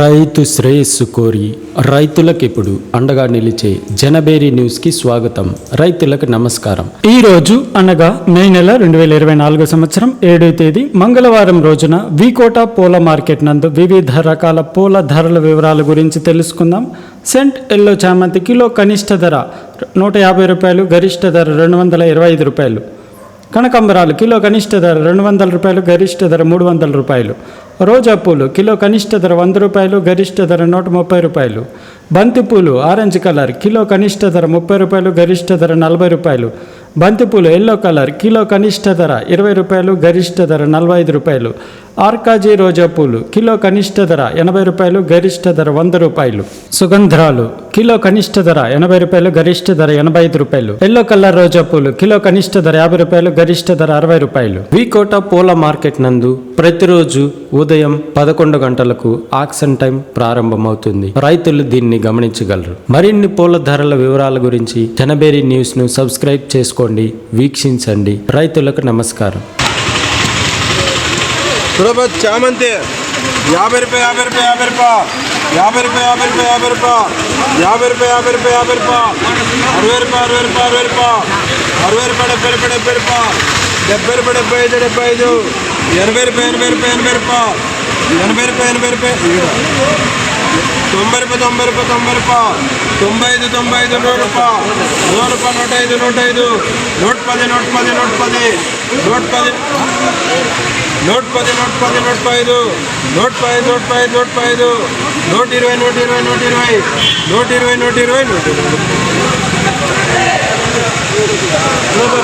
రైతు శ్రేయస్సు కోరి రైతులకు ఇప్పుడు అండగా నిలిచే జనబేరి న్యూస్కి స్వాగతం. రైతులకు నమస్కారం. ఈ రోజు అనగా మే నెల రెండు వేల ఇరవై నాలుగు సంవత్సరం ఏడవ తేదీ మంగళవారం రోజున వికోట పూల మార్కెట్ నందు వివిధ రకాల పూల ధరల వివరాల గురించి తెలుసుకుందాం. సెంట్ ఎల్లో చామంతి కిలో కనిష్ట ధర నూట యాభై రూపాయలు గరిష్ట ధర రెండు వందల ఇరవై ఐదు రూపాయలు. కనకంబరాలు కిలో కనిష్ట ధర రెండు వందల రూపాయలు గరిష్ట ధర మూడు వందల రూపాయలు. రోజా పూలు కిలో కనిష్ట ధర వంద రూపాయలు గరిష్ట ధర నూట ముప్పై రూపాయలు. బంతి పూలు ఆరెంజ్ కలర్ కిలో కనిష్ట ధర ముప్పై రూపాయలు గరిష్ట ధర నలభై రూపాయలు. బంతి పూలు ఎల్లో కలర్ కిలో కనిష్ట ధర ఇరవై రూపాయలు గరిష్ట ధర నలభై ఐదు రూపాయలు. ఆర్కాజీ రోజా పూలు కిలో కనిష్ట ధర ఎనభై రూపాయలు గరిష్ట ధర వంద రూపాయలు. సుగంధరాలు కిలో కనిష్ట ధర ఎనభై రూపాయలు గరిష్ట ధర ఎనభై ఐదు రూపాయలు. ఎల్లో కలర్ రోజా పూలు కిలో కనిష్ట ధర యాభై రూపాయలు గరిష్ట ధర అరవై రూపాయలు. వికోట పూల మార్కెట్ నందు ప్రతిరోజు ఉదయం పదకొండు గంటలకు ఆక్షన్ టైం ప్రారంభమవుతుంది. రైతులు దీన్ని గమనించగలరు. మరిన్ని పూల ధరల వివరాల గురించి జనబేరి న్యూస్ను సబ్స్క్రైబ్ చేసుకోండి వీక్షించండి. రైతులకు నమస్కారం. సురభత్ చామంతి. యాభై రూపాయ యాభై రూపాయ యాభై రూపాయ యాభై రూపాయ యాభై రూపాయ యాభై రూపాయ యాభై రూపాయ యాభై రూపాయ యాభై రూపాయ అరవై రూపాయ అరవై రూపాయ అరవై రూపాయ అరవై రూపాయ డెబ్బై రూపాయ డెబ్బై రూపాయ డెబ్బై రూపాయ డెబ్బై ఐదు డెబ్బై ఐదు. ఎనభై రూపాయ ఎనభై రూపాయ ఎనభై రూపాయ ఎనభై రూపాయ ఎనభై రూపాయ ರೂಪಾಯಿ ತೊಂಬೈ ರೂಪಾಯಿ ತೊಂಬೈ ರೂಪಾಯಿ ತೊಂಬೈದು ತೊಂಬೈದು ನೂರು ರೂಪಾಯಿ ನೂರು ರೂಪಾಯಿ ನೂಟೈದು ನೂಟೈದು ನೂಟ ಪದಿ ನೂಟ ಪದಿ ನೂಟ ಪದಿ ನೂಟ ಪದಿ నూట పది. నూట పది నూట ఐదు నూట ఐదు నూట ఐదు నూట ఐదు నూట ఇరవై నూట ఇరవై నూట ఇరవై. నూట ఇరవై నూట ఇరవై నూట ఇరవై.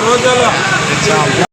రోజాల.